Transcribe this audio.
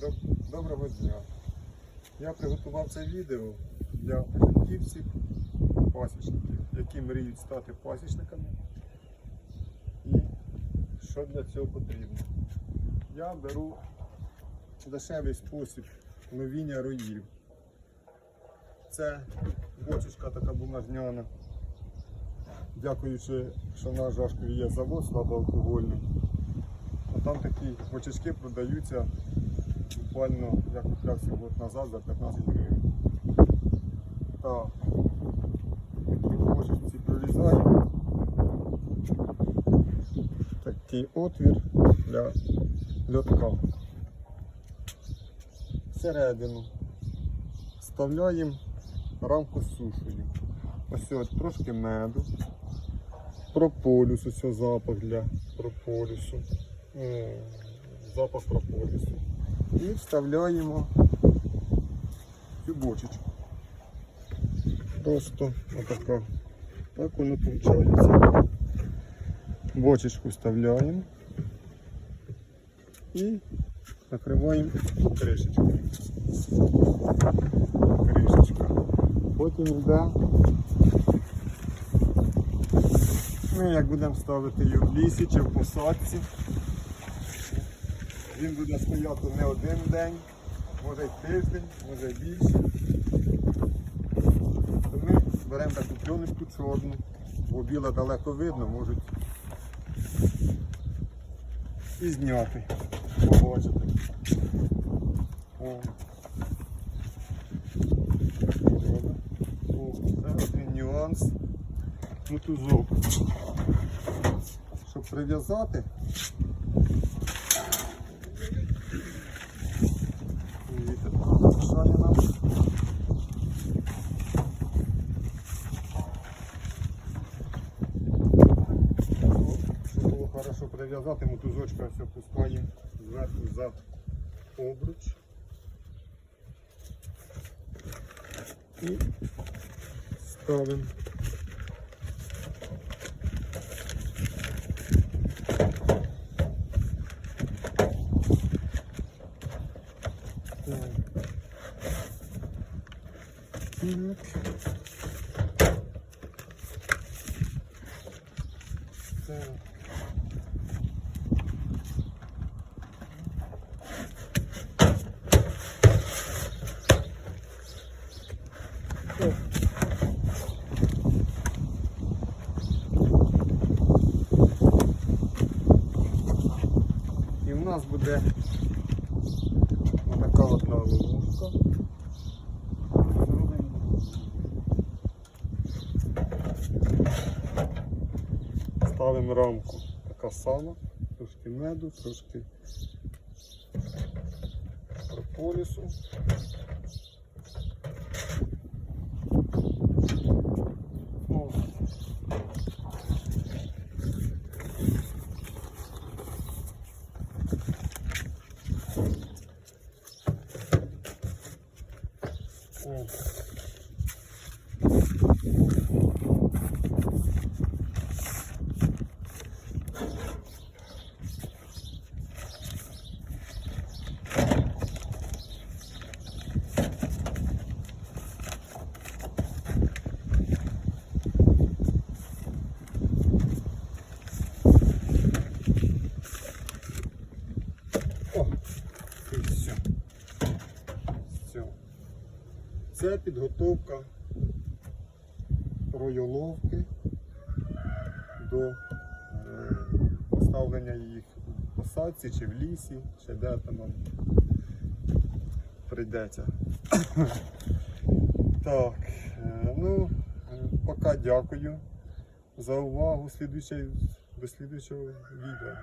Доб- Доброго дня. Я приготував це відео для початківців, пасічників, які мріють стати пасічниками. І що для цього потрібно? Я беру дешевий спосіб ловіння роїв. Це бочечка така бумажняна. Дякуючи, що на Жашкові є завод слабоалкогольний. А там такі бочечки продаються буквально, як купився год назад, за 15 гривень. Такі бочечці прорізаємо. Такий отвір для льотка. Всередину вставляємо рамку з сушею. Ось от трошки меду. Прополюс, ось запах для прополюсу. Запах прополюсу. І вставляємо цю бочечку. Просто отака. Так воно виходить. Бочечку вставляємо і накриваємо кришечкою. Кришечка. Потім йде. Ми як будемо ставити її в лісі чи в посадці. Він буде стояти не один день, може й тиждень, може більше. Ми беремо таку пленочку чорну, бо біле далеко видно, можуть і зняти. Побачити. О. О, це один нюанс. Мотузок. Щоб прив'язати. Прив'язати, мотузочка все пускаємо зверху за обруч. І ставимо. Так. Нас буде така одна ловушка. Ставимо рамку така сама, трошки меду, трошки прополісу. Oof. Це підготовка ройоловки до е, поставлення їх в посадці чи в лісі, чи де там нам прийдеться. Так, е, ну, е, поки дякую за увагу. До слідуючого відео.